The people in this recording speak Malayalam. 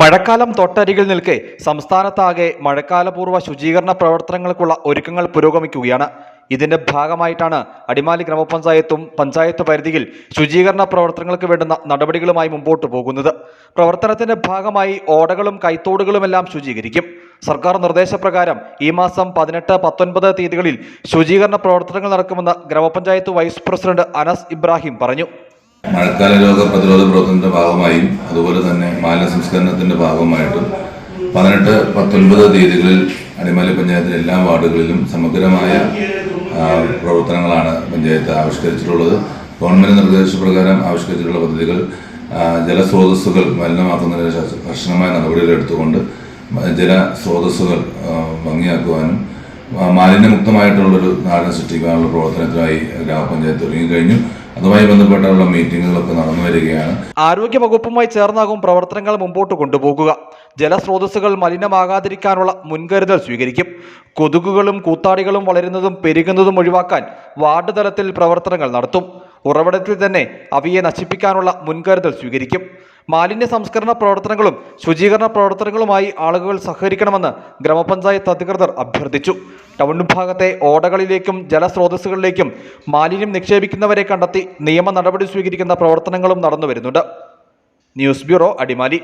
മഴക്കാലം തൊട്ടരികിൽ നിൽക്കെ സംസ്ഥാനത്താകെ മഴക്കാലപൂർവ ശുചീകരണ പ്രവർത്തനങ്ങൾക്കുള്ള ഒരുക്കങ്ങൾ പുരോഗമിക്കുകയാണ്. ഇതിന്റെ ഭാഗമായിട്ടാണ് അടിമാലി ഗ്രാമപഞ്ചായത്തും പഞ്ചായത്ത് പരിധിയിൽ ശുചീകരണ പ്രവർത്തനങ്ങൾക്ക് വേണ്ടുന്ന നടപടികളുമായി മുമ്പോട്ട് പോകുന്നത്. പ്രവർത്തനത്തിന്റെ ഭാഗമായി ഓടകളും കൈത്തോടുകളുമെല്ലാം ശുചീകരിക്കും. സർക്കാർ നിർദ്ദേശപ്രകാരം ഈ മാസം പതിനെട്ട് പത്തൊൻപത് തീയതികളിൽ ശുചീകരണ പ്രവർത്തനങ്ങൾ നടക്കുമെന്ന് ഗ്രാമപഞ്ചായത്ത് വൈസ് പ്രസിഡന്റ് അനസ് ഇബ്രാഹിം പറഞ്ഞു. മഴക്കാല രോഗ പ്രതിരോധ പ്രവർത്തനത്തിന്റെ ഭാഗമായും അതുപോലെ തന്നെ മാലിന്യ സംസ്കരണത്തിന്റെ ഭാഗമായിട്ടും പതിനെട്ട് പത്തൊൻപത് തീയതികളിൽ അടിമാലി പഞ്ചായത്തിലെ എല്ലാ വാർഡുകളിലും സമഗ്രമായ പ്രവർത്തനങ്ങളാണ് പഞ്ചായത്ത് ആവിഷ്കരിച്ചിട്ടുള്ളത്. ഗവൺമെന്റ് നിർദ്ദേശപ്രകാരം ആവിഷ്കരിച്ചിട്ടുള്ള പദ്ധതികൾ ജലസ്രോതസ്സുകൾ മലിനമാക്കുന്നതിന് കർശനമായ നടപടികൾ എടുത്തുകൊണ്ട് ജലസ്രോതസ്സുകൾ ഭംഗിയാക്കുവാനും മാലിന്യമുക്തമായിട്ടുള്ളൊരു നാടിനെ സൃഷ്ടിക്കാനുള്ള പ്രവർത്തനത്തിനായി ഗ്രാമപഞ്ചായത്ത് ഒരുങ്ങിക്കഴിഞ്ഞു. അതുമായി ബന്ധപ്പെട്ടുള്ള മീറ്റിങ്ങുകളൊക്കെ നടന്നു വരികയാണ്. ആരോഗ്യ വകുപ്പുമായി ചേർന്നാകും പ്രവർത്തനങ്ങൾ മുമ്പോട്ട് കൊണ്ടുപോകുക. ജലസ്രോതസ്സുകൾ മലിനമാകാതിരിക്കാനുള്ള മുൻകരുതൽ സ്വീകരിക്കും. കൊതുകുകളും കൂത്താടികളും വളരുന്നതും പെരുകുന്നതും ഒഴിവാക്കാൻ വാർഡ് തലത്തിൽ പ്രവർത്തനങ്ങൾ നടത്തും. ഉറവിടത്തിൽ തന്നെ അവയെ നശിപ്പിക്കാനുള്ള മുൻകരുതൽ സ്വീകരിക്കും. മാലിന്യ സംസ്കരണ പ്രവർത്തനങ്ങളും ശുചീകരണ പ്രവർത്തനങ്ങളുമായി ആളുകൾ സഹകരിക്കണമെന്ന് ഗ്രാമപഞ്ചായത്ത് അധികൃതർ അഭ്യർത്ഥിച്ചു. ടൗൺ ഭാഗത്തെ ഓടകളിലേക്കും ജലസ്രോതസ്സുകളിലേക്കും മാലിന്യം നിക്ഷേപിക്കുന്നവരെ കണ്ടെത്തി നിയമ നടപടി സ്വീകരിക്കുന്ന പ്രവർത്തനങ്ങളും നടന്നു വരുന്നുണ്ട് ന്യൂസ് ബ്യൂറോ അടിമാലി.